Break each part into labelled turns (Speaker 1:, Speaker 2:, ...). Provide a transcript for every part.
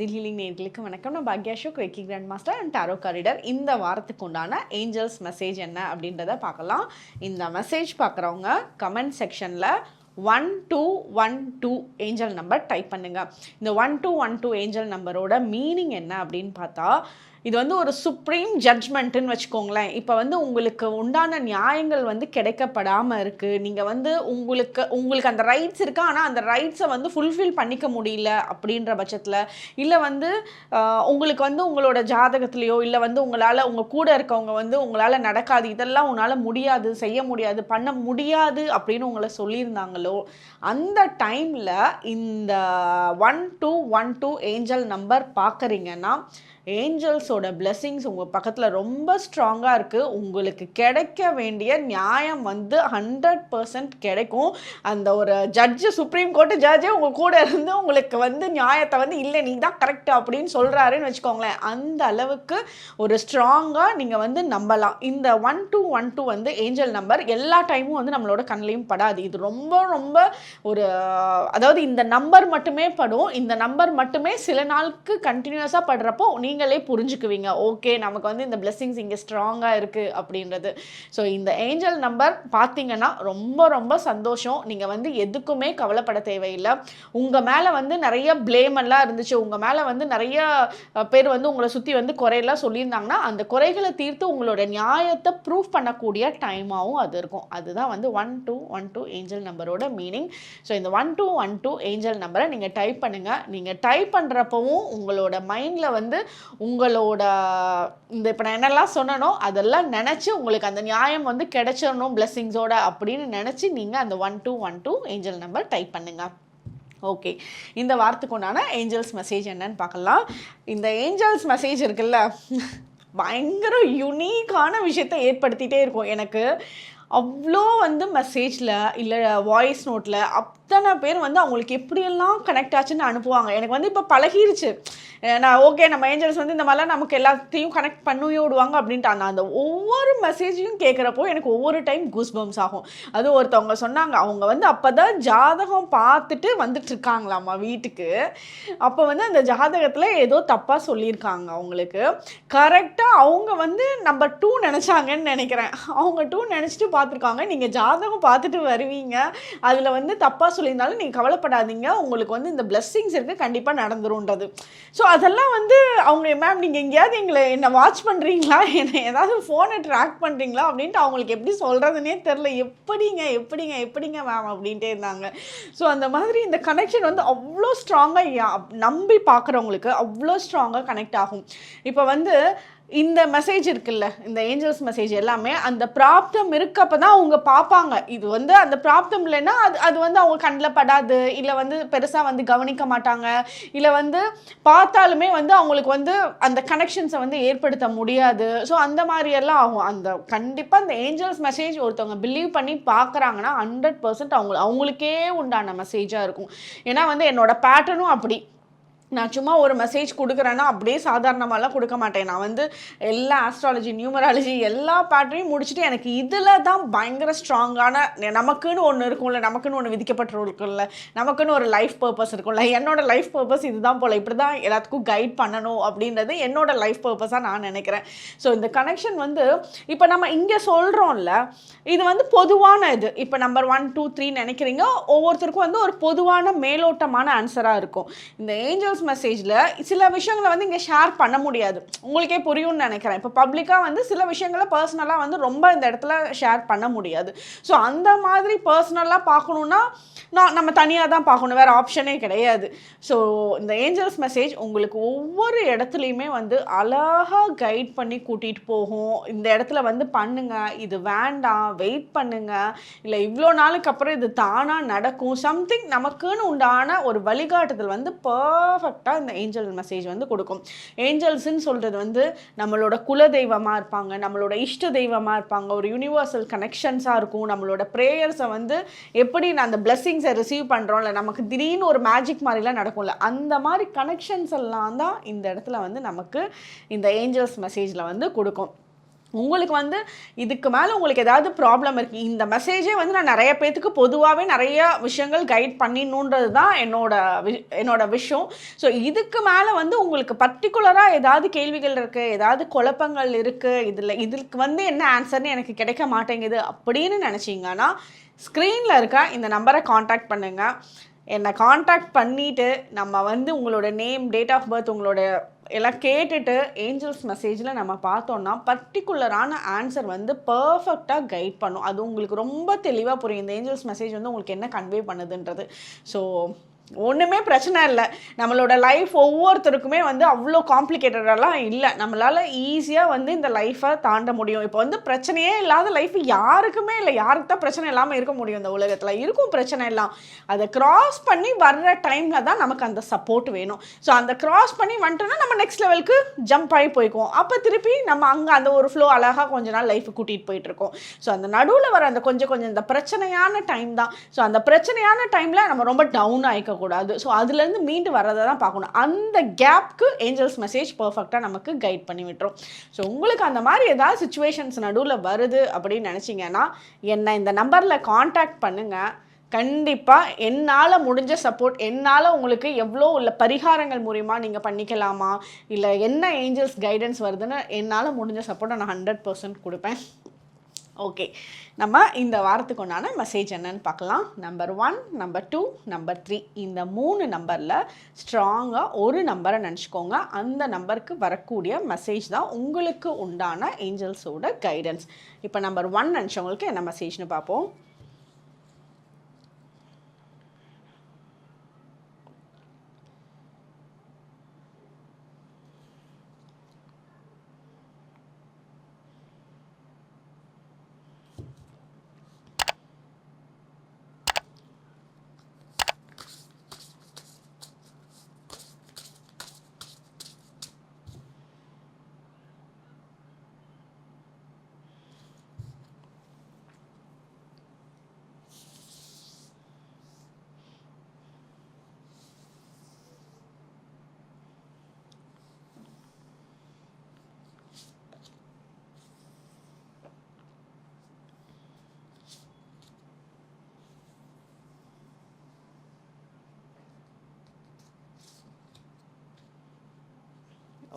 Speaker 1: ஜில் ஹீலிங் நேர்களுக்கு வணக்கம். நான் Bhagya Ashok reiki grand master and tarot corridor இந்த வாரத்துக்கு உண்டான ஏஞ்சல்ஸ் மெசேஜ் என்ன அப்படின்றத பார்க்கலாம். இந்த மெசேஜ் பார்க்குறவங்க கமெண்ட் செக்ஷனில் one two one two angel number type பண்ணுங்கள் இந்த one two one two angel நம்பரோட மீனிங் என்ன அப்படின்னு பார்த்தா இது வந்து ஒரு சுப்ரீம் ஜட்ஜ்மெண்ட்டுன்னு வச்சுக்கோங்களேன். இப்போ வந்து உங்களுக்கு உண்டான நியாயங்கள் வந்து கிடைக்கப்படாமல் இருக்குது நீங்கள் வந்து உங்களுக்கு உங்களுக்கு அந்த ரைட்ஸ் இருக்கா ஆனால் அந்த ரைட்ஸை வந்து ஃபுல்ஃபில் பண்ணிக்க முடியல அப்படின்ற பட்சத்தில் இல்லை வந்து உங்களுக்கு வந்து உங்களோட ஜாதகத்துலேயோ இல்லை வந்து உங்களால் உங்கள் கூட இருக்கவங்க வந்து உங்களால் நடக்காது இதெல்லாம் உன்னால் முடியாது செய்ய முடியாது பண்ண முடியாது அப்படின்னு உங்களை சொல்லியிருந்தாங்களோ அந்த டைமில் இந்த one two one two angel number பார்க்குறீங்கன்னா ஏஞ்சல்ஸோட பிளெஸ்ஸிங்ஸ் உங்கள் பக்கத்தில் ரொம்ப ஸ்ட்ராங்காக இருக்குது உங்களுக்கு கிடைக்க வேண்டிய நியாயம் வந்து ஹண்ட்ரட் பர்சன்ட் கிடைக்கும். அந்த ஒரு ஜட்ஜு சுப்ரீம் கோர்ட்டு ஜட்ஜே உங்கள் கூட இருந்து உங்களுக்கு வந்து நியாயத்தை வந்து இல்லை நீ தான் கரெக்ட் அப்படின்னு சொல்கிறாருன்னு வச்சுக்கோங்களேன். அந்த அளவுக்கு ஒரு ஸ்ட்ராங்காக நீங்கள் வந்து நம்பலாம். இந்த ஒன் டூ ஒன் டூ வந்து ஏஞ்சல் நம்பர் எல்லா டைமும் வந்து நம்மளோட கண்ணிலையும் படாது. இது ரொம்ப ரொம்ப ஒரு அதாவது இந்த நம்பர் மட்டுமே படும். இந்த நம்பர் மட்டுமே சில நாளுக்கு கண்டினியூஸாக படுறப்போ நீங்களே புரிஞ்சுக்குவீங்க. ஓகே நமக்கு வந்து இந்த பிளெஸ்ஸிங்ஸ் இங்கே ஸ்ட்ராங்காக இருக்குது அப்படின்றது. ஸோ இந்த ஏஞ்சல் நம்பர் பார்த்தீங்கன்னா ரொம்ப ரொம்ப சந்தோஷம். நீங்கள் வந்து எதுக்குமே கவலைப்பட தேவையில்லை. உங்கள் மேலே வந்து நிறைய blame எல்லாம் இருந்துச்சு. உங்கள் மேலே வந்து நிறைய பேர் வந்து உங்களை சுற்றி வந்து குறையெல்லாம் சொல்லியிருந்தாங்கன்னா அந்த குறைகளை தீர்த்து உங்களோட நியாயத்தை ப்ரூஃப் பண்ணக்கூடிய டைமாகவும் அது இருக்கும். அதுதான் வந்து one two one two angel நம்பரோட மீனிங் ஸோ இந்த one two one two angel நம்பரை நீங்கள் டைப் பண்ணுங்கள் நீங்கள் டைப் பண்ணுறப்பவும் உங்களோட மைண்டில் வந்து உங்களோட இந்த இப்போ நான் என்னெல்லாம் சொன்னனோ அதெல்லாம் நினச்சி உங்களுக்கு அந்த நியாயம் வந்து கிடைச்சிடணும் பிளெஸ்ஸிங்ஸோட அப்படின்னு நினச்சி நீங்கள் அந்த one two one two angel number type பண்ணுங்கள் ஓகே இந்த வாரத்துக்கு உண்டான ஏஞ்சல்ஸ் மெசேஜ் என்னன்னு பார்க்கலாம். இந்த ஏஞ்சல்ஸ் மெசேஜ் இருக்குல்ல பயங்கர யுனீக்கான விஷயத்தை ஏற்படுத்திகிட்டே இருக்கும் எனக்கு. அவ்வளோ வந்து மெசேஜில் இல்லை வாய்ஸ் நோட்டில் அப் அத்தனை பேர் வந்து அவங்களுக்கு எப்படியெல்லாம் கனெக்ட் ஆச்சுன்னு அனுப்புவாங்க? எனக்கு வந்து இப்போ பழகிருச்சு. நான் ஓகே நம்ம ஏஞ்சல்ஸ் வந்து இந்த மாதிரிலாம் நமக்கு எல்லாத்தையும் கனெக்ட் பண்ணி விடுவாங்க அப்படின்ட்டு அந்த அந்த ஒவ்வொரு மெசேஜையும் கேட்குறப்போ எனக்கு ஒவ்வொரு டைம் கூஸ் பம்ஸ் ஆகும். அது ஒருத்தவங்க சொன்னாங்க. அவங்க வந்து அப்போ தான் ஜாதகம் பார்த்துட்டு வந்துட்டு வீட்டுக்கு. அப்போ வந்து அந்த ஜாதகத்தில் ஏதோ தப்பாக சொல்லியிருக்காங்க அவங்களுக்கு. கரெக்டாக அவங்க வந்து நம்பர் டூ நினச்சாங்கன்னு நினைக்கிறேன். அவங்க டூ நினச்சிட்டு பார்த்துருக்காங்க. நீங்கள் ஜாதகம் பார்த்துட்டு வருவீங்க. அதில் வந்து தப்பாக சொல்லியிருந்தாலும் நீங்கள் கவலைப்படாதீங்க. உங்களுக்கு வந்து இந்த பிளெஸ்ஸிங்ஸ் இருக்குது கண்டிப்பாக நடந்துரும்ன்றது. ஸோ அதெல்லாம் வந்து அவங்க மேம் நீங்கள் எங்கேயாவது எங்களை என்னை வாட்ச் பண்ணுறீங்களா என்னை ஏதாவது ஃபோனை ட்ராக் பண்ணுறீங்களா அப்படின்ட்டு அவங்களுக்கு எப்படி சொல்கிறதுனே தெரில எப்படிங்க எப்படிங்க எப்படிங்க மேம் அப்படின்ட்டே இருந்தாங்க. ஸோ அந்த மாதிரி இந்த கனெக்ஷன் வந்து அவ்வளோ ஸ்ட்ராங்காக நம்பி பார்க்குறவங்களுக்கு அவ்வளோ ஸ்ட்ராங்காக கனெக்ட் ஆகும். இப்போ வந்து இந்த மெசேஜ் இருக்குல்ல இந்த ஏஞ்சல்ஸ் மெசேஜ் எல்லாமே அந்த ப்ராப்தம் இருக்கப்ப தான் அவங்க பார்ப்பாங்க. இது வந்து அந்த ப்ராப்தம் இல்லைன்னா அது அது வந்து அவங்க கண்ணில் படாது இல்லை வந்து பெருசாக வந்து கவனிக்க மாட்டாங்க இல்லை வந்து பார்த்தாலுமே வந்து அவங்களுக்கு வந்து அந்த கனெக்ஷன்ஸை வந்து ஏற்படுத்த முடியாது. ஸோ அந்த மாதிரியெல்லாம் ஆகும். அந்த கண்டிப்பாக அந்த ஏஞ்சல்ஸ் மெசேஜ் ஒருத்தவங்க பிலீவ் பண்ணி பார்க்குறாங்கன்னா ஹண்ட்ரட் பர்சன்ட் அவங்க அவங்களுக்கே உண்டான மெசேஜாக இருக்கும். ஏன்னா வந்து என்னோட பேட்டர்னும் அப்படி. நான் சும்மா ஒரு மெசேஜ் கொடுக்குறேன்னா அப்படியே சாதாரணமாலாம் கொடுக்க மாட்டேன். நான் வந்து எல்லா ஆஸ்ட்ராலஜி நியூமராலஜி எல்லா பேட்டரையும் முடிச்சுட்டு எனக்கு இதில் தான் பயங்கர ஸ்ட்ராங்கான நமக்குன்னு ஒன்று இருக்கும்ல நமக்குன்னு ஒன்று விதிக்கப்பட்டிருக்கும்ல நமக்குன்னு ஒரு லைஃப் பர்பஸ் இருக்கும்ல என்னோட லைஃப் பர்பஸ் இதுதான் போல் இப்படி தான் எல்லாத்துக்கும் கைட் பண்ணணும் அப்படின்றது என்னோட லைஃப் பர்பஸாக நான் நினைக்கிறேன். ஸோ இந்த கனெக்ஷன் வந்து இப்போ நம்ம இங்கே சொல்கிறோம்ல இது வந்து பொதுவான இது. இப்போ நம்பர் ஒன் டூ த்ரீ நினைக்கிறீங்க ஒவ்வொருத்தருக்கும் வந்து ஒரு பொதுவான மேலோட்டமான ஆன்சராக இருக்கும். இந்த ஏஞ்சல்ஸ் மெசேஜில் சில விஷயங்களை வந்து இங்கே ஷேர் பண்ண முடியாது. உங்களுக்கே புரியும்னு நினைக்கிறேன். இப்போ பப்ளிக்காக வந்து சில விஷயங்களை பர்சனலாக வந்து ரொம்ப இந்த இடத்துல ஷேர் பண்ண முடியாது. ஸோ அந்த மாதிரி பர்சனலாக பார்க்கணுன்னா நான் நம்ம தனியாக தான் பார்க்கணும். வேறு ஆப்ஷனே கிடையாது. ஸோ இந்த ஏஞ்சல்ஸ் மெசேஜ் உங்களுக்கு ஒவ்வொரு இடத்துலையுமே வந்து அழகாக கைட் பண்ணி கூட்டிகிட்டு போகும். இந்த இடத்துல வந்து பண்ணுங்க. இது வேண்டாம். வெயிட் பண்ணுங்க. இல்லை இவ்வளோ நாளுக்கு அப்புறம் இது தானாக நடக்கும். சம்திங் நமக்குன்னு உண்டான ஒரு வழிகாட்டுதல் வந்து பர்ஃபெக்ட் பர்ஃபெக்டாக இந்த ஏஞ்சல் மெசேஜ் வந்து கொடுக்கும். ஏஞ்சல்ஸ்ன்னு சொல்கிறது வந்து நம்மளோட குல தெய்வமாக இருப்பாங்க நம்மளோட இஷ்ட தெய்வமாக இருப்பாங்க. ஒரு யூனிவர்சல் கனெக்ஷன்ஸாக இருக்கும். நம்மளோட ப்ரேயர்ஸை வந்து எப்படி நான் அந்த பிளெஸ்ஸிங்ஸை ரிசீவ் பண்ணுறோம்ல நமக்கு திடீர்னு ஒரு மேஜிக் மாதிரிலாம் நடக்கும்ல அந்த மாதிரி கனெக்ஷன்ஸ் எல்லாம் தான் இந்த இடத்துல வந்து நமக்கு இந்த ஏஞ்சல்ஸ் மெசேஜில் வந்து கொடுக்கும். உங்களுக்கு வந்து இதுக்கு மேலே உங்களுக்கு ஏதாவது ப்ராப்ளம் இருக்குது இந்த மெசேஜே வந்து நான் நிறைய பேர்த்துக்கு பொதுவாகவே நிறைய விஷயங்கள் கைட் பண்ணிடணுன்றது தான் என்னோட வி- என்னோட விஷயம். ஸோ இதுக்கு மேலே வந்து உங்களுக்கு பர்டிகுலராக ஏதாவது கேள்விகள் இருக்குது ஏதாவது குழப்பங்கள் இருக்குது இதில் இதுக்கு வந்து என்ன ஆன்சர்னு எனக்கு கிடைக்க மாட்டேங்குது அப்படின்னு நினச்சிங்கன்னா ஸ்க்ரீனில் இருக்க இந்த நம்பரை காண்டாக்ட் பண்ணுங்கள் என்னை காண்டாக்ட் பண்ணிவிட்டு நம்ம வந்து உங்களோட நேம் டேட் ஆஃப் பர்த் உங்களோட எல்லாம் கேட்டுட்டு ஏஞ்சல்ஸ் மெசேஜில் நம்ம பார்த்தோம்னா பர்டிகுலரான ஆன்சர் வந்து பர்ஃபெக்டாக கைட் பண்ணும். அது உங்களுக்கு ரொம்ப தெளிவாக புரியும். இந்த ஏஞ்சல்ஸ் மெசேஜ் வந்து உங்களுக்கு என்ன கன்வே பண்ணுதுன்றது. ஸோ ஒன்றுமே பிரச்சனை இல்லை. நம்மளோட லைஃப் ஒவ்வொருத்தருக்குமே வந்து அவ்வளோ காம்ப்ளிகேட்டடெல்லாம் இல்லை. நம்மளால் ஈஸியாக வந்து இந்த லைஃப்பை தாண்ட முடியும். இப்போ வந்து பிரச்சனையே இல்லாத லைஃப் யாருக்குமே இல்லை. யாருக்கு தான் பிரச்சனை இல்லாமல் இருக்க முடியும் இந்த உலகத்தில். இருக்கும் பிரச்சனை எல்லாம். அதை கிராஸ் பண்ணி வர்ற டைமில் தான் நமக்கு அந்த சப்போர்ட் வேணும். ஸோ அந்த கிராஸ் பண்ணி வந்துட்டோன்னா நம்ம நெக்ஸ்ட் லெவலுக்கு ஜம்ப் ஆகி போய்க்குவோம். அப்போ திருப்பி நம்ம அங்கே அந்த ஒரு ஃப்ளோ அழகாக கொஞ்ச நாள் லைஃப் கூட்டிகிட்டு போயிட்டுருக்கோம் ஸோ அந்த நடுவில் வர அந்த கொஞ்சம் கொஞ்சம் இந்த பிரச்சனையான டைம் தான். ஸோ அந்த பிரச்சனையான டைமில் நம்ம ரொம்ப டவுன் ஆகிக்கக்கூடாது ஸோ அதுலேருந்து மீண்டு வர்றதை தான் பார்க்கணும். அந்த கேப்க்கு ஏஞ்சல்ஸ் மெசேஜ் பர்ஃபெக்டாக நமக்கு கைட் பண்ணி விட்டுரும். ஸோ உங்களுக்கு அந்த மாதிரி ஏதாவது சுச்சுவேஷன்ஸ் நடுவில் வருது அப்படின்னு நினச்சிங்கன்னா என்னை இந்த நம்பரில் காண்டாக்ட் பண்ணுங்கள் கண்டிப்பாக என்னால் முடிஞ்ச சப்போர்ட் என்னால் உங்களுக்கு எவ்வளோ உள்ள பரிகாரங்கள் மூலிமா நீங்கள் பண்ணிக்கலாமா? இல்லை என்ன ஏஞ்சல்ஸ் கைடன்ஸ் வருதுன்னு என்னால் முடிஞ்ச சப்போர்ட்டை நான் ஹண்ட்ரட் பர்சன்ட் கொடுப்பேன். ஓகே நம்ம இந்த வாரத்துக்கு உண்டான மெசேஜ் என்னன்னு பார்க்கலாம். Number one number two number three இந்த மூணு நம்பரில் ஸ்ட்ராங்காக ஒரு நம்பரை நினச்சிக்கோங்க. அந்த நம்பருக்கு வரக்கூடிய மெசேஜ் தான் உங்களுக்கு உண்டான ஏஞ்சல்ஸோட கைடன்ஸ் இப்போ நம்பர் ஒன் நினச்சவங்களுக்கு என்ன மெசேஜ்னு பார்ப்போம்.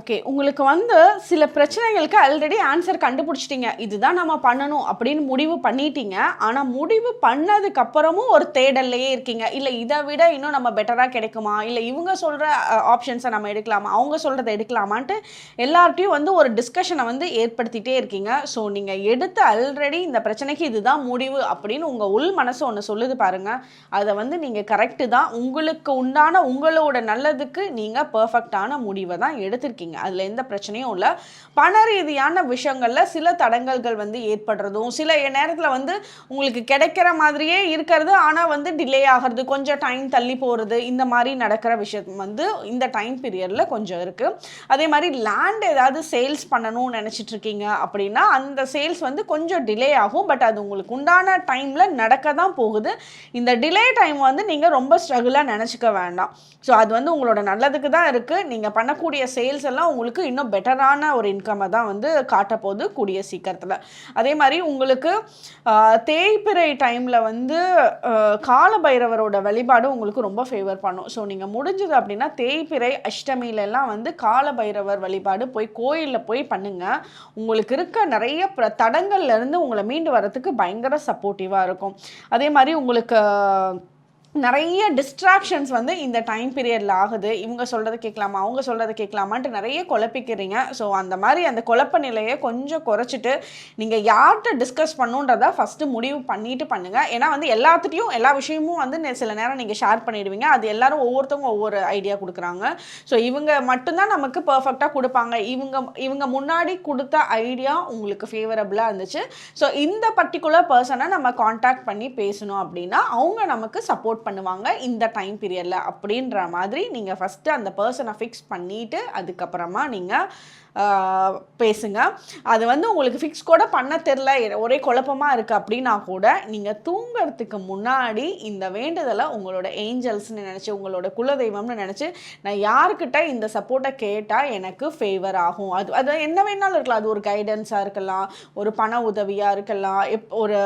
Speaker 1: ஓகே உங்களுக்கு வந்து சில பிரச்சனைகளுக்கு ஆல்ரெடி ஆன்சர் கண்டுபிடிச்சிட்டீங்க. இதுதான் நம்ம பண்ணணும் அப்படின்னு முடிவு பண்ணிட்டீங்க. ஆனால் முடிவு பண்ணதுக்கப்புறமும் ஒரு தேடல்லையே இருக்கீங்க. இல்லை இதை விட இன்னும் நம்ம பெட்டராக கிடைக்குமா? இல்லை இவங்க சொல்கிற ஆப்ஷன்ஸை நம்ம எடுக்கலாமா? அவங்க சொல்கிறத எடுக்கலாமான்ட்டு எல்லார்ட்டையும் வந்து ஒரு டிஸ்கஷனை வந்து ஏற்படுத்திகிட்டே இருக்கீங்க. ஸோ நீங்கள் எடுத்து ஆல்ரெடி இந்த பிரச்சனைக்கு இதுதான் முடிவு அப்படின்னு உங்கள் உள் மனசு ஒன்று சொல்லுது பாருங்கள் அதை வந்து நீங்கள் கரெக்டு தான். உங்களுக்கு உண்டான உங்களோட நல்லதுக்கு நீங்கள் பர்ஃபெக்டான முடிவை தான் எடுத்திருக்கீங்க. அதில் எந்த பிரச்சனையும் இல்லை. பண ரீதியான விஷயங்களில் சில தடங்கல்கள் வந்து ஏற்படுறதும் சில நேரத்தில் வந்து உங்களுக்கு கிடைக்கிற மாதிரியே இருக்கிறது ஆனால் வந்து டிலே ஆகிறது கொஞ்சம் டைம் தள்ளி போகிறது இந்த மாதிரி நடக்கிற விஷயம் வந்து இந்த டைம் பீரியடில் கொஞ்சம் இருக்குது அதே மாதிரி லேண்ட் ஏதாவது சேல்ஸ் பண்ணணும்னு நினச்சிட்டு இருக்கீங்க அப்படின்னா அந்த சேல்ஸ் வந்து கொஞ்சம் டிலே ஆகும் பட் அது உங்களுக்கு உண்டான டைமில் நடக்க தான் போகுது. இந்த டிலே டைம் வந்து நீங்கள் ரொம்ப ஸ்ட்ரகிளாக நினச்சிக்க வேண்டாம். ஸோ அது வந்து உங்களோட நல்லதுக்கு தான் இருக்குது நீங்கள் பண்ணக்கூடிய சேல்ஸ் எல்லாம் உங்களுக்கு இன்னும் பெட்டரான ஒரு இன்கம்மை தான் வந்து காட்டப்போகுது கூடிய சீக்கிரத்தில். அதே மாதிரி உங்களுக்கு தேய்பிறை டைமில் வந்து கால காலபைரவரோட வழிபாடு உங்களுக்கு ரொம்ப ஃபேவர் பண்ணும். ஸோ நீங்கள் முடிஞ்சது அப்படின்னா தேய்பிறை அஷ்டமியிலெல்லாம் வந்து வந்து காலபைரவர் வழிபாடு போய் கோயிலில் போய் பண்ணுங்கள் உங்களுக்கு இருக்க நிறைய பிர- தடங்கள்லேருந்து உங்களை மீண்டு வரத்துக்கு பயங்கர சப்போர்ட்டிவாக இருக்கும். அதே மாதிரி உங்களுக்கு நிறைய டிஸ்ட்ராக்ஷன்ஸ் வந்து இந்த டைம் பீரியடில் ஆகுது. இவங்க சொல்கிறது கேட்கலாமா? அவங்க சொல்கிறத கேட்கலாமான்ட்டு நிறைய குழப்பிக்கிறீங்க. ஸோ அந்த மாதிரி அந்த குழப்ப நிலையை கொஞ்சம் குறைச்சிட்டு நீங்கள் யார்கிட்ட டிஸ்கஸ் பண்ணுன்றத ஃபஸ்ட்டு முடிவு பண்ணிட்டு பண்ணுங்கள் ஏன்னா வந்து எல்லாத்துட்டையும் எல்லா விஷயமும் வந்து சில நேரம் நீங்கள் ஷேர் பண்ணிடுவீங்க. அது எல்லாரும் ஒவ்வொருத்தவங்க ஒவ்வொரு ஐடியா கொடுக்குறாங்க. ஸோ இவங்க மட்டும்தான் நமக்கு பர்ஃபெக்டாக கொடுப்பாங்க. இவங்க இவங்க முன்னாடி கொடுத்த ஐடியா உங்களுக்கு ஃபேவரபுளாக இருந்துச்சு. ஸோ இந்த பர்டிகுலர் பர்சனை நம்ம காண்டாக்ட் பண்ணி பேசணும் அப்படின்னா அவங்க நமக்கு சப்போர்ட் சப்போர்ட் பண்ணுவாங்க இந்த டைம் பீரியடில் அப்படின்ற மாதிரி நீங்கள் ஃபஸ்ட்டு அந்த பர்சனை ஃபிக்ஸ் பண்ணிவிட்டு அதுக்கப்புறமா நீங்கள் பேசுங்க. அது வந்து உங்களுக்கு ஃபிக்ஸ் கூட பண்ண தெரில. ஒரே குழப்பமாக இருக்குது அப்படின்னா கூட நீங்கள் தூங்கிறதுக்கு முன்னாடி இந்த வேண்டுதலை உங்களோட ஏஞ்சல்ஸ்னு நினச்சி உங்களோட குலதெய்வம்னு நினச்சி நான் யாருக்கிட்ட இந்த சப்போர்ட்டை கேட்டால் எனக்கு ஃபேவர் ஆகும். அது அது என்ன வேணாலும் இருக்கலாம். அது ஒரு கைடன்ஸாக இருக்கலாம் ஒரு பண உதவியாக இருக்கலாம் எப் ஒரு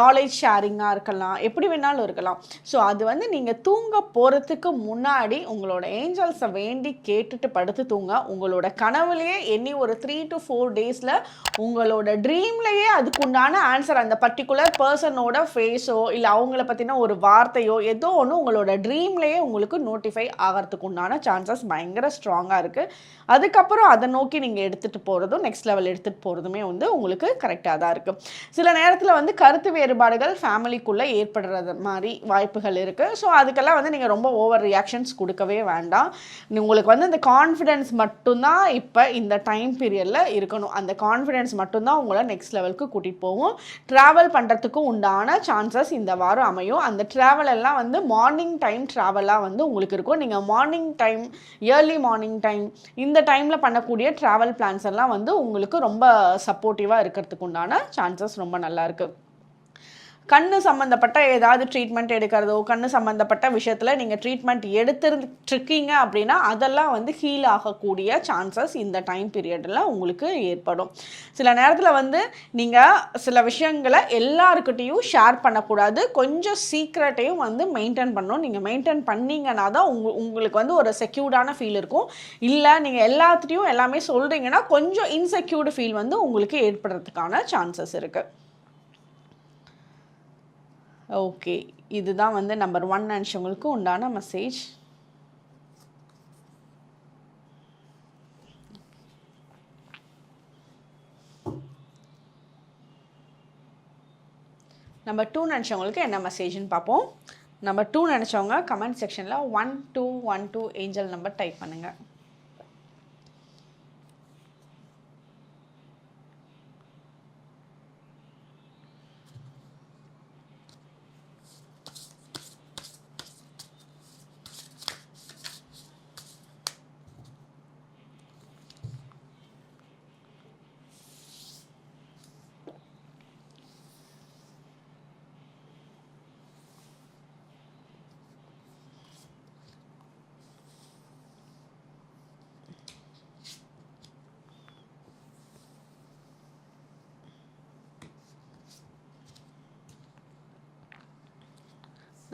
Speaker 1: நாலேஜ் ஷேரிங்காக இருக்கலாம். எப்படி வேணாலும் இருக்கலாம். ஸோ அது வந்து நீங்கள் தூங்க போகிறதுக்கு முன்னாடி உங்களோட ஏஞ்சல்ஸை வேண்டி கேட்டுட்டு படுத்து தூங்க உங்களோட கனவு கனவுலேயே எனி ஒரு த்ரீ டு ஃபோர் டேஸில் உங்களோட ட்ரீம்லேயே அதுக்குண்டான ஆன்சர் அந்த பர்டிகுலர் பர்சனோட ஃபேஸோ இல்லை அவங்கள பற்றின ஒரு வார்த்தையோ ஏதோ ஒன்று உங்களோட ட்ரீம்லேயே உங்களுக்கு நோட்டிஃபை ஆகிறதுக்குண்டான சான்சஸ் பயங்கர ஸ்ட்ராங்காக இருக்குது அதுக்கப்புறம் அதை நோக்கி நீங்கள் எடுத்துகிட்டு போகிறதும் நெக்ஸ்ட் லெவல் எடுத்துகிட்டு போகிறதுமே வந்து உங்களுக்கு கரெக்டாக தான் இருக்குது சில நேரத்தில் வந்து கருத்து வேறுபாடுகள் ஃபேமிலிக்குள்ளே ஏற்படுறது மாதிரி வாய்ப்புகள் இருக்குது ஸோ அதுக்கெல்லாம் வந்து நீங்கள் ரொம்ப ஓவர் ரியாக்ஷன்ஸ் கொடுக்கவே வேண்டாம். உங்களுக்கு வந்து இந்த கான்ஃபிடென்ஸ் மட்டும்தான் இப்போ இந்த டைம் பீரியடில் இருக்கணும். அந்த கான்ஃபிடென்ஸ் மட்டும்தான் உங்களை நெக்ஸ்ட் லெவலுக்கு கூட்டிகிட்டு போகும். ட்ராவல் பண்ணுறதுக்கும் உண்டான சான்சஸ் இந்த வாரம் அமையும். அந்த ட்ராவல் எல்லாம் வந்து மார்னிங் டைம் ட்ராவலாக வந்து உங்களுக்கு இருக்கும். நீங்கள் morning time early morning time இந்த டைமில் பண்ணக்கூடிய ட்ராவல் பிளான்ஸ் எல்லாம் வந்து உங்களுக்கு ரொம்ப சப்போர்ட்டிவாக இருக்கிறதுக்கு உண்டான சான்சஸ் ரொம்ப நல்லாயிருக்கு கண்ணு சம்மந்தப்பட்ட ஏதாவது ட்ரீட்மெண்ட் எடுக்கிறதோ கண்ணு சம்மந்தப்பட்ட விஷயத்தில் நீங்கள் ட்ரீட்மெண்ட் எடுத்துருக்கீங்க அப்படின்னா அதெல்லாம் வந்து ஹீல் ஆகக்கூடிய சான்சஸ் இந்த டைம் பீரியடில் உங்களுக்கு ஏற்படும். சில நேரத்தில் வந்து நீங்கள் சில விஷயங்களை எல்லாருக்கிட்டேயும் ஷேர் பண்ணக்கூடாது. கொஞ்சம் சீக்ரெட்டையும் வந்து மெயின்டைன் பண்ணணும். நீங்கள் மெயின்டைன் பண்ணீங்கன்னா தான் உங்க உங்களுக்கு வந்து ஒரு செக்யூர்டான ஃபீல் இருக்கும். இல்லை நீங்கள் எல்லாத்துட்டையும் எல்லாமே சொல்கிறீங்கன்னா கொஞ்சம் இன்செக்யூர்டு ஃபீல் வந்து உங்களுக்கு ஏற்படுறதுக்கான சான்சஸ் இருக்குது ஓகே இதுதான் வந்து நம்பர் ஒன் நினச்சவங்களுக்கு உண்டான மெசேஜ் நம்பர் டூ நினச்சவங்களுக்கு என்ன மெசேஜ்னு பார்ப்போம். நம்பர் டூ நினச்சவங்க கமெண்ட் செக்ஷனில் one two one two angel number type பண்ணுங்கள்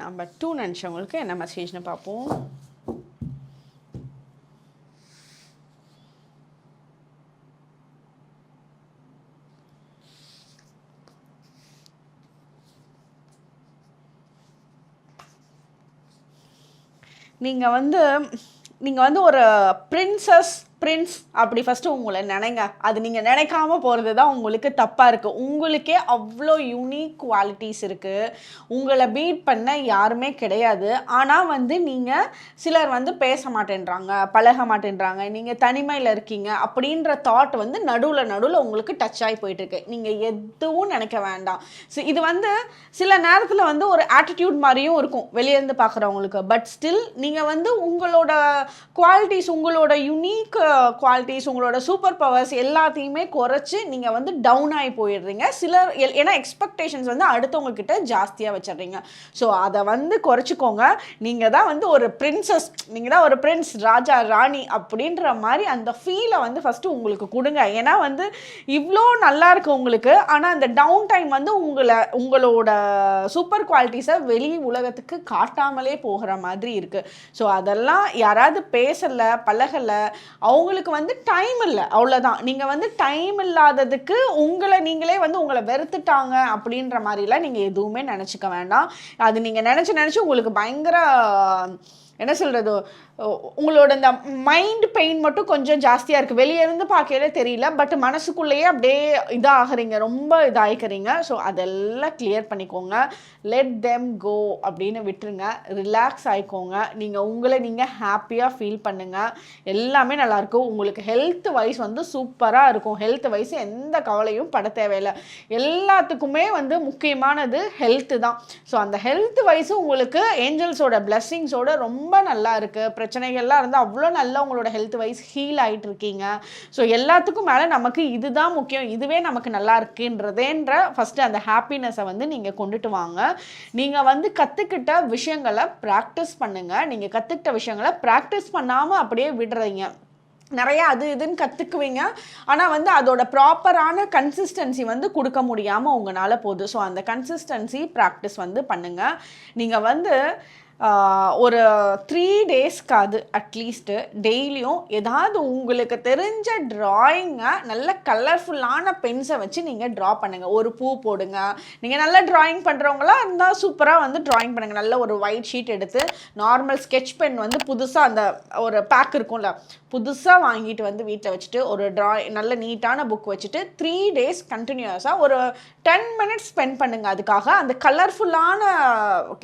Speaker 1: நம்பர் டூ நினச்சவங்களுக்கு என்ன மெசேஜ்னு பார்ப்போம். நீங்கள் வந்து நீங்கள் வந்து ஒரு பிரின்சஸ் பிரின்ஸ் அப்படி ஃபஸ்ட்டு உங்களை நினைங்க. அது நீங்கள் நினைக்காம போகிறது தான் உங்களுக்கு தப்பாக இருக்குது உங்களுக்கே அவ்வளோ யூனிக் குவாலிட்டிஸ் இருக்குது உங்களை பீட் பண்ண யாருமே கிடையாது. ஆனால் வந்து நீங்கள் சிலர் வந்து பேச மாட்டேன்றாங்க பழக மாட்டேன்றாங்க. நீங்கள் தனிமையில் இருக்கீங்க அப்படின்ற தாட் வந்து நடுவில் நடுவில் உங்களுக்கு டச் ஆகி போயிட்டுருக்கு நீங்கள் எதுவும் நினைக்க வேண்டாம். ஸோ இது வந்து சில நேரத்தில் வந்து ஒரு ஆட்டிடியூட் மாதிரியும் இருக்கும் வெளியேருந்து பார்க்குறவங்களுக்கு. பட் ஸ்டில் நீங்கள் வந்து உங்களோட குவாலிட்டிஸ் உங்களோட யூனிக் குவாலிட்டிஸ் உங்களோட சூப்பர் பவர்ஸ் எல்லாத்தையுமே குறைச்சி நீங்கள் வந்து டவுன் ஆகி போயிடுறீங்க. சிலர் எல்- ஏன்னா எக்ஸ்பெக்டேஷன்ஸ் வந்து அடுத்தவங்க கிட்ட ஜாஸ்தியாக வச்சிடுறீங்க. ஸோ அதை வந்து குறைச்சிக்கோங்க. நீங்கள் தான் வந்து ஒரு பிரின்சஸ் நீங்கள் தான் ஒரு பிரின்ஸ் ராஜா ராணி அப்படின்ற மாதிரி அந்த ஃபீலை வந்து ஃபஸ்ட்டு உங்களுக்கு கொடுங்க. ஏன்னா வந்து இவ்வளோ நல்லா இருக்குது உங்களுக்கு. ஆனால் அந்த டவுன் டைம் வந்து உங்களை உங்களோட சூப்பர் குவாலிட்டிஸை வெளி உலகத்துக்கு காட்டாமலே போகிற மாதிரி இருக்குது ஸோ அதெல்லாம் யாராவது பேசலை பழகலை அவங்களுக்கு வந்து டைம் இல்லை. அவ்வளோதான் நீங்கள் வந்து டைம் இல்லாததுக்கு உங்களை நீங்களே வந்து உங்களை வெறுத்துட்டாங்க அப்படின்ற மாதிரிலாம் நீங்கள் எதுவுமே நினச்சிக்க வேண்டாம். அது நீங்கள் நினச்சி நினச்சி உங்களுக்கு பயங்கர என்ன சொல்கிறது உங்களோட இந்த மைண்ட் பெயின் மட்டும் கொஞ்சம் ஜாஸ்தியாக இருக்குது வெளியே இருந்து பார்க்கல தெரியல பட் மனசுக்குள்ளேயே அப்படியே இதாகிறீங்க. ரொம்ப இதாகிக்கிறீங்க ஸோ அதெல்லாம் கிளியர் பண்ணிக்கோங்க. லெட் தெம் கோ அப்படின்னு விட்டுருங்க. ரிலாக்ஸ் ஆகிக்கோங்க நீங்கள் உங்களை நீங்கள் ஹாப்பியாக ஃபீல் பண்ணுங்கள் எல்லாமே நல்லாயிருக்கும் உங்களுக்கு ஹெல்த் வைஸ் வந்து சூப்பராக இருக்கும். ஹெல்த் வைஸ் எந்த கவலையும் பட தேவையில்லை. எல்லாத்துக்குமே வந்து முக்கியமானது ஹெல்த்து தான். ஸோ அந்த ஹெல்த் வைஸும் உங்களுக்கு ஏஞ்சல்ஸோட பிளஸ்ஸிங்ஸோட ரொம்ப நல்லா இருக்குது பிரச்சனைகள்லாம் இருந்தால் அவ்வளோ நல்லா உங்களோட ஹெல்த் வைஸ் ஹீல் ஆகிட்டு இருக்கீங்க ஸோ எல்லாத்துக்கும் மேலே நமக்கு இதுதான் முக்கியம். இதுவே நமக்கு நல்லா இருக்குன்றதேன்ற ஃபஸ்ட்டு அந்த ஹாப்பினஸை வந்து நீங்கள் கொண்டுட்டு வாங்க. நீங்கள் வந்து கற்றுக்கிட்ட விஷயங்களை ப்ராக்டிஸ் பண்ணுங்கள் நீங்கள் கற்றுக்கிட்ட விஷயங்களை ப்ராக்டிஸ் பண்ணாமல் அப்படியே விடுறீங்க. நிறைய அது இதுன்னு கற்றுக்குவீங்க ஆனால் வந்து அதோட ப்ராப்பரான கன்சிஸ்டன்சி வந்து கொடுக்க முடியாமல் உங்களால் போகுது. ஸோ அந்த கன்சிஸ்டன்சி ப்ராக்டிஸ் வந்து பண்ணுங்கள் நீங்கள் வந்து ஒரு த்ரீ டேஸ்க்காது அட்லீஸ்ட்டு டெய்லியும் ஏதாவது உங்களுக்கு தெரிஞ்ச ட்ராயிங்கை நல்ல கலர்ஃபுல்லான பென்ஸை வச்சு நீங்கள் ட்ரா பண்ணுங்கள் ஒரு பூ போடுங்க. நீங்கள் நல்லா ட்ராயிங் பண்ணுறவங்களா இருந்தால் சூப்பராக வந்து ட்ராயிங் பண்ணுங்கள் நல்ல ஒரு ஒயிட் ஷீட் எடுத்து நார்மல் ஸ்கெட்ச் பென் வந்து புதுசாக அந்த ஒரு பேக் இருக்கும்ல. புதுசாக வாங்கிட்டு வந்து வீட்டில் வச்சுட்டு ஒரு ட்ரா நல்ல நீட்டான புக் வச்சுட்டு த்ரீ டேஸ் கண்டினியூஸாக ஒரு டென் மினிட்ஸ் ஸ்பெண்ட் பண்ணுங்கள் அதுக்காக அந்த கலர்ஃபுல்லான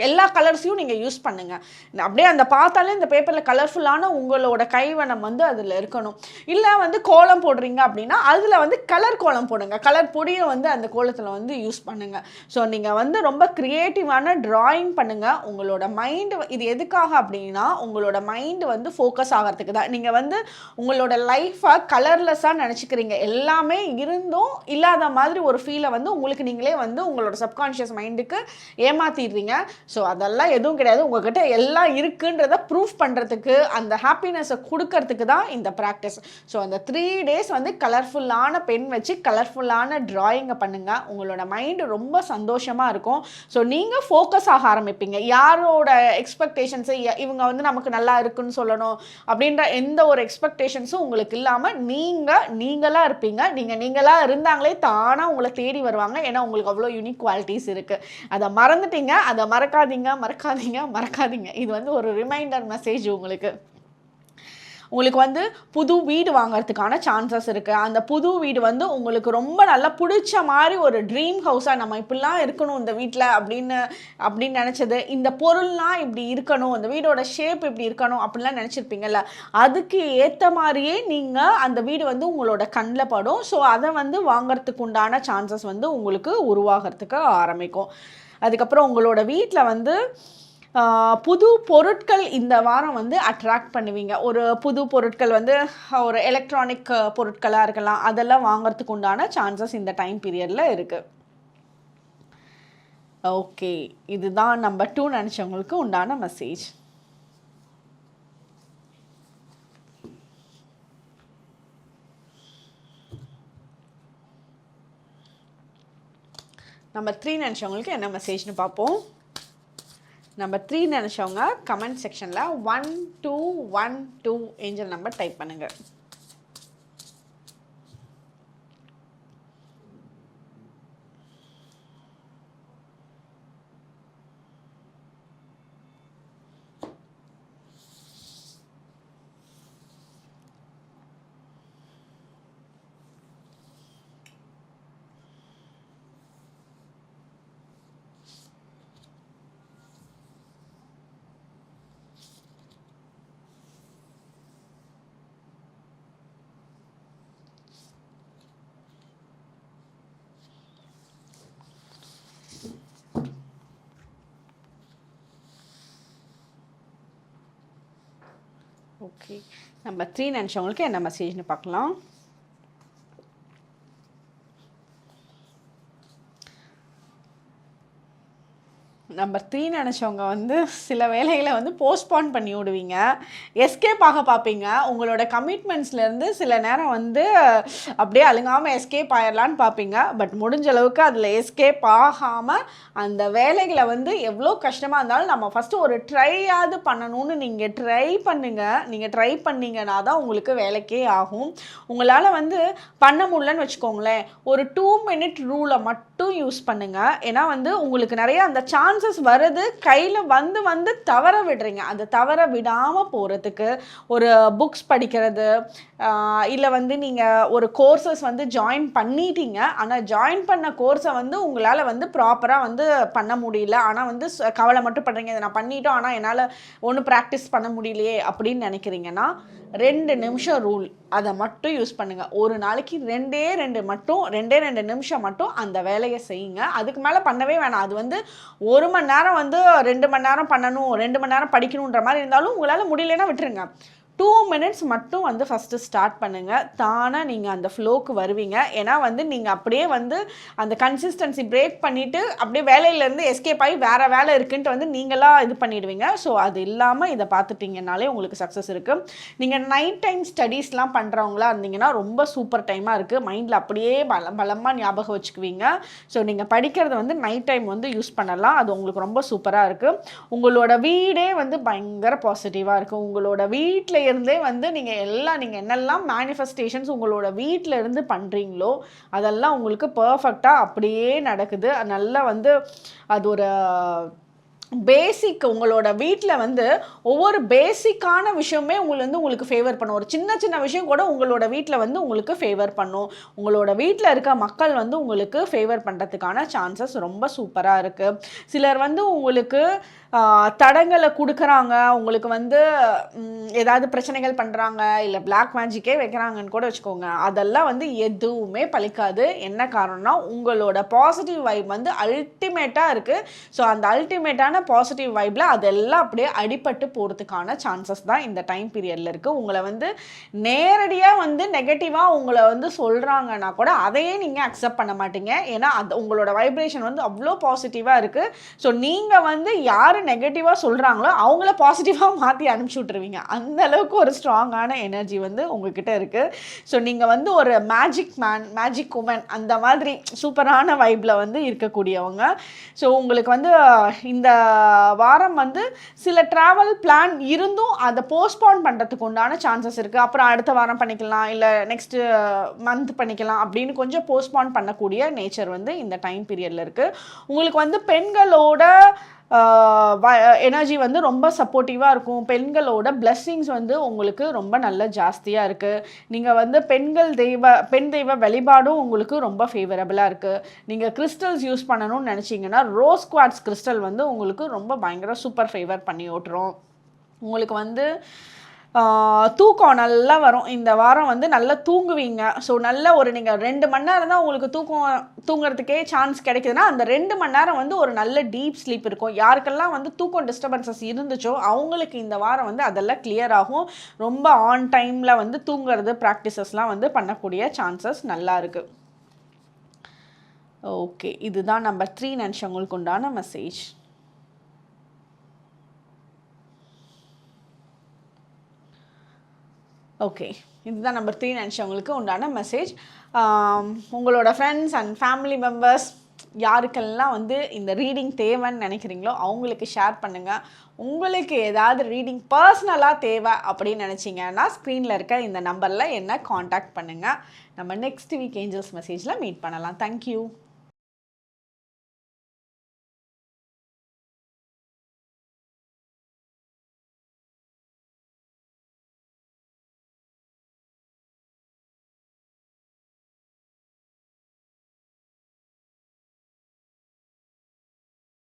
Speaker 1: எல்லா கலர்ஸையும் நீங்கள் யூஸ் பண்ணுங்கள் அப்படியே அந்த பார்த்தாலே இந்த பேப்பரில் கலர்ஃபுல்லான உங்களோட கைவனம் வந்து அதில் இருக்கணும். இல்லை வந்து கோலம் போடுறீங்க அப்படின்னா அதில் வந்து கலர் கோலம் போடுங்க. கலர் பொடியை வந்து அந்த கோலத்தில் வந்து யூஸ் பண்ணுங்கள் ஸோ நீங்கள் வந்து ரொம்ப க்ரியேட்டிவான ட்ராயிங் பண்ணுங்கள் உங்களோட மைண்டு இது எதுக்காக அப்படின்னா உங்களோட மைண்டு வந்து ஃபோக்கஸ் ஆகிறதுக்கு தான். நீங்கள் வந்து உங்களோட லைஃப்பை கலர்லெஸ்ஸாக நினச்சிக்கிறீங்க. எல்லாமே இருந்தும் இல்லாத மாதிரி ஒரு ஃபீலை வந்து உங்களுக்கு நீங்களே வந்து உங்களோட சப்கான்ஷியஸ் மைண்டுக்கு ஏமாத்திடுறீங்க. ஸோ அதெல்லாம் எதுவும் கிடையாது. உங்ககிட்ட எல்லாம் இருக்குன்றத ப்ரூஃப் பண்ணுறதுக்கு அந்த ஹாப்பினஸை கொடுக்கறதுக்கு தான் இந்த ப்ராக்டிஸ் ஸோ அந்த த்ரீ டேஸ் வந்து கலர்ஃபுல்லான பென் வச்சு கலர்ஃபுல்லான ட்ராயிங்கை பண்ணுங்கள் உங்களோட மைண்டு ரொம்ப சந்தோஷமாக இருக்கும். ஸோ நீங்கள் ஃபோக்கஸ் ஆக ஆரம்பிப்பீங்க. யாரோட எக்ஸ்பெக்டேஷன்ஸை இவங்க வந்து நமக்கு நல்லா இருக்குன்னு சொல்லணும் அப்படின்ற எந்த ஒரு எக்ஸ்பெக்டேஷன்ஸும் உங்களுக்கு இல்லாமல் நீங்கள் நீங்களாக இருப்பீங்க நீங்கள் நீங்களாக இருந்தாங்களே தானாக உங்களை தேடி வருவாங்க. ஏன்னா உங்களுக்கு அவ்வளோ யூனிக் குவாலிட்டிஸ் இருக்குது அதை மறந்துட்டீங்க. அதை மறக்காதீங்க மறக்காதீங்க மறக்காதீங்க. இது வந்து ஒரு ரிமைண்டர் மெசேஜ் உங்களுக்கு. உங்களுக்கு வந்து புது வீடு வாங்குறதுக்கான சான்சஸ் இருக்குது அந்த புது வீடு வந்து உங்களுக்கு ரொம்ப நல்லா பிடிச்ச மாதிரி ஒரு ட்ரீம் ஹவுஸாக நம்ம இப்படிலாம் இருக்கணும் இந்த வீட்டில் அப்படின்னு அப்படின்னு நினச்சது. இந்த பொருள்லாம் இப்படி இருக்கணும் இந்த வீடோட ஷேப் இப்படி இருக்கணும் அப்படிலாம் நினச்சிருப்பீங்கல்ல. அதுக்கு ஏற்ற மாதிரியே நீங்கள் அந்த வீடு வந்து உங்களோட கண்ணில் படும். ஸோ அதை வந்து வாங்குறதுக்கு உண்டான சான்சஸ் வந்து உங்களுக்கு உருவாகிறதுக்கு ஆரம்பிக்கும். அதுக்கப்புறம் உங்களோட வீட்டில் வந்து புது பொருட்கள் இந்த வாரம் வந்து அட்ராக்ட் பண்ணுவீங்க. ஒரு புது பொருட்கள் வந்து ஒரு எலக்ட்ரானிக் பொருட்களாக இருக்கலாம். அதெல்லாம் வாங்கிறதுக்கு உண்டான சான்சஸ் இந்த டைம் பீரியடில் இருக்குது ஓகே இதுதான் நம்பர் டூ நினச்சவங்களுக்கு உண்டான மெசேஜ் நம்பர் த்ரீ நினச்சவங்களுக்கு என்ன மெசேஜ்னு பார்ப்போம். நம்பர் த்ரீ நினச்சவங்க கமெண்ட் செக்ஷனில் one two one two angel number type பண்ணுங்கள் ஓகே நம்பர் த்ரீ நினச்சவங்களுக்கு என்ன மெசேஜ்னு பார்க்கலாம். நம்பர் த்ரீ நினச்சவங்க வந்து சில வேலைகளை வந்து போஸ்ட்போன் பண்ணி விடுவீங்க. எஸ்கேப் ஆக பார்ப்பீங்க. உங்களோட கமிட்மெண்ட்ஸ்லேருந்து சில நேரம் வந்து அப்படியே அழுங்காமல் எஸ்கேப் ஆயிடலான்னு பார்ப்பீங்க. பட் முடிஞ்ச அளவுக்கு அதில் எஸ்கேப் ஆகாமல் அந்த வேலைகளை வந்து எவ்வளோ கஷ்டமாக இருந்தாலும் நம்ம ஃபஸ்ட்டு ஒரு ட்ரையாவது பண்ணணும்னு நீங்கள் ட்ரை பண்ணுங்கள் நீங்கள் ட்ரை பண்ணீங்கன்னா தான் உங்களுக்கு வேலைக்கே ஆகும். உங்களால் வந்து பண்ண முடியலன்னு வச்சுக்கோங்களேன். ஒரு டூ மினிட் ரூலை மட்டும் யூஸ் பண்ணுங்கள் ஏன்னா வந்து உங்களுக்கு நிறைய அந்த சான்சஸ் ப்ராசஸ் வருது கையில் வந்து வந்து தவற விடுறீங்க. அந்த தவற விடாமல் போகிறதுக்கு ஒரு புக்ஸ் படிக்கிறது இல்லை வந்து நீங்கள் ஒரு கோர்சஸ் வந்து ஜாயின் பண்ணிட்டீங்க. ஆனால் ஜாயின் பண்ண கோர்ஸை வந்து உங்களால் வந்து ப்ராப்பராக வந்து பண்ண முடியல. ஆனால் வந்து கவலை மட்டும் பண்ணுறீங்க இதை நான் பண்ணிட்டோம். ஆனால் என்னால் ஒன்றும் ப்ராக்டிஸ் பண்ண முடியலையே அப்படின்னு நினைக்கிறீங்கன்னா ரெண்டு நிமிஷம் ரூல் அதை மட்டும் யூஸ் பண்ணுங்கள் ஒரு நாளைக்கு ரெண்டே ரெண்டு மட்டும் ரெண்டே ரெண்டு நிமிஷம் மட்டும் அந்த வேலையை செய்யுங்க. அதுக்கு மேலே பண்ணவே வேணாம். அது வந்து ஒரு மணி நேரம் வந்து ரெண்டு மணி நேரம் பண்ணணும் ரெண்டு மணி நேரம் படிக்கணுன்ற மாதிரி இருந்தாலும் உங்களால் முடியலன்னா விட்டுருங்க. டூ மினிட்ஸ் மட்டும் வந்து ஃபஸ்ட்டு ஸ்டார்ட் பண்ணுங்கள் தானாக நீங்கள் அந்த ஃப்ளோக்கு வருவீங்க. ஏன்னா வந்து நீங்கள் அப்படியே வந்து அந்த கன்சிஸ்டன்சி பிரேக் பண்ணிவிட்டு அப்படியே வேலையிலேருந்து எஸ்கேப் ஆகி வேறு வேலை இருக்குன்ட்டு வந்து நீங்களாக இது பண்ணிடுவீங்க. ஸோ அது இல்லாமல் இதை பார்த்துட்டிங்கனாலே உங்களுக்கு சக்ஸஸ் இருக்குது நீங்கள் நைட் டைம் ஸ்டடீஸ்லாம் பண்ணுறவங்களா இருந்தீங்கன்னா ரொம்ப சூப்பர் டைமாக இருக்குது மைண்டில் அப்படியே பலம் பலமாக ஞாபகம் வச்சுக்குவீங்க. ஸோ நீங்கள் படிக்கிறத வந்து நைட் டைம் வந்து யூஸ் பண்ணலாம். அது உங்களுக்கு ரொம்ப சூப்பராக இருக்குது உங்களோட வீடே வந்து பயங்கர பாசிட்டிவாக இருக்குது உங்களோட வீட்டில் இருந்தே வந்து நீங்கள் எல்லாம் நீங்கள் என்னெல்லாம் மேனிஃபெஸ்டேஷன்ஸ் உங்களோட வீட்டில் இருந்து பண்ணுறீங்களோ அதெல்லாம் உங்களுக்கு பர்ஃபெக்டாக அப்படியே நடக்குது. நல்லா வந்து அது ஒரு பேசிக் உங்களோட வீட்டில் வந்து ஒவ்வொரு பேசிக்கான விஷயமே உங்களை வந்து உங்களுக்கு ஃபேவர் பண்ணும். ஒரு சின்ன சின்ன விஷயம் கூட உங்களோட வீட்டில் வந்து உங்களுக்கு ஃபேவர் பண்ணும். உங்களோட வீட்டில் இருக்க மக்கள் வந்து உங்களுக்கு ஃபேவர் பண்ணுறதுக்கான சான்சஸ் ரொம்ப சூப்பராக இருக்குது சிலர் வந்து உங்களுக்கு தடங்களை கொடுக்குறாங்க. உங்களுக்கு வந்து ஏதாவது பிரச்சனைகள் பண்ணுறாங்க இல்லை பிளாக் மேஜிக்கே வைக்கிறாங்கன்னு கூட வச்சுக்கோங்க. அதெல்லாம் வந்து எதுவுமே பலிக்காது என்ன காரணம்னா உங்களோட பாசிட்டிவ் வைப் வந்து அல்டிமேட்டாக இருக்குது ஸோ அந்த அல்டிமேட்டான பாசிட்டிவ் வைப்பில் அதெல்லாம் அப்படியே அடிபட்டு போகிறதுக்கான சான்சஸ் தான் இந்த டைம் பீரியடில் இருக்குது உங்களை வந்து நேரடியாக வந்து நெகட்டிவாக உங்களை வந்து சொல்கிறாங்கன்னா கூட அதையே நீங்கள் அக்செப்ட் பண்ண மாட்டீங்க. ஏன்னா அது உங்களோட வைப்ரேஷன் வந்து அவ்வளோ பாசிட்டிவாக இருக்குது ஸோ நீங்கள் வந்து யார் நெகட்டிவாக சொல்கிறாங்களோ அவங்கள பாசிட்டிவாக மாற்றி அனுப்பிச்சி விட்ருவீங்க அந்த அளவுக்கு ஒரு ஸ்ட்ராங்கான எனர்ஜி வந்து உங்ககிட்ட இருக்குது ஸோ நீங்கள் வந்து ஒரு மேஜிக் மேன் மேஜிக் உமன் அந்த மாதிரி சூப்பரான வைப்பில் வந்து இருக்கக்கூடியவங்க. ஸோ உங்களுக்கு வந்து இந்த வாரம் வந்து சில ட்ராவல் பிளான் இருந்தும் அதை போஸ்ட்போன் பண்ணுறதுக்கு உண்டான சான்சஸ் இருக்குது அப்புறம் அடுத்த வாரம் பண்ணிக்கலாம் இல்லை நெக்ஸ்ட்டு மந்த் பண்ணிக்கலாம் அப்படின்னு கொஞ்சம் போஸ்ட்போன் பண்ணக்கூடிய நேச்சர் வந்து இந்த டைம் பீரியடில் இருக்குது உங்களுக்கு வந்து பெண்களோட எனர்ஜி வந்து ரொம்ப சப்போர்ட்டிவாக இருக்கும். பெண்களோட பிளெஸ்ஸிங்ஸ் வந்து உங்களுக்கு ரொம்ப நல்ல ஜாஸ்தியாக இருக்குது நீங்கள் வந்து பெண்கள் தெய்வ பெண் தெய்வ வழிபாடும் உங்களுக்கு ரொம்ப ஃபேவரபுளாக இருக்குது நீங்கள் கிறிஸ்டல்ஸ் யூஸ் பண்ணணும்னு நினச்சிங்கன்னா ரோஸ் குவாட்ஸ் கிறிஸ்டல் வந்து உங்களுக்கு ரொம்ப பயங்கர சூப்பர் ஃபேவர் பண்ணி ஓட்டுறோம். உங்களுக்கு வந்து தூக்கம் நல்லா வரும். இந்த வாரம் வந்து நல்லா தூங்குவீங்க. ஸோ நல்ல ஒரு நீங்கள் ரெண்டு மணி நேரம் தான் உங்களுக்கு தூக்கம் தூங்குறதுக்கே சான்ஸ் கிடைக்குதுன்னா அந்த ரெண்டு மணி நேரம் வந்து ஒரு நல்ல டீப் ஸ்லீப் இருக்கும். யாருக்கெல்லாம் வந்து தூக்கம் டிஸ்டர்பன்சஸ் இருந்துச்சோ அவங்களுக்கு இந்த வாரம் வந்து அதெல்லாம் கிளியர் ஆகும். ரொம்ப ஆன் டைமில் வந்து தூங்குறது ப்ராக்டிசஸ்லாம் வந்து பண்ணக்கூடிய சான்சஸ் நல்லா இருக்குது ஓகே இதுதான் நம்பர் த்ரீ நினச்சவங்களுக்கு உண்டான மெசேஜ் ஓகே இதுதான் நம்பர் த்ரீ நினச்சவங்களுக்கு உண்டான மெசேஜ் உங்களோட ஃப்ரெண்ட்ஸ் அண்ட் ஃபேமிலி மெம்பர்ஸ் யாருக்கெல்லாம் வந்து இந்த ரீடிங் தேவைன்னு நினைக்கிறீங்களோ அவங்களுக்கு ஷேர் பண்ணுங்கள் உங்களுக்கு ஏதாவது ரீடிங் பர்சனலாக தேவை அப்படின்னு நினச்சிங்கன்னா ஸ்க்ரீனில் இருக்க இந்த நம்பரில் என்ன காண்டாக்ட் பண்ணுங்கள் நம்ம நெக்ஸ்ட் வீக் ஏஞ்சல்ஸ் மெசேஜில் மீட் பண்ணலாம். Thank you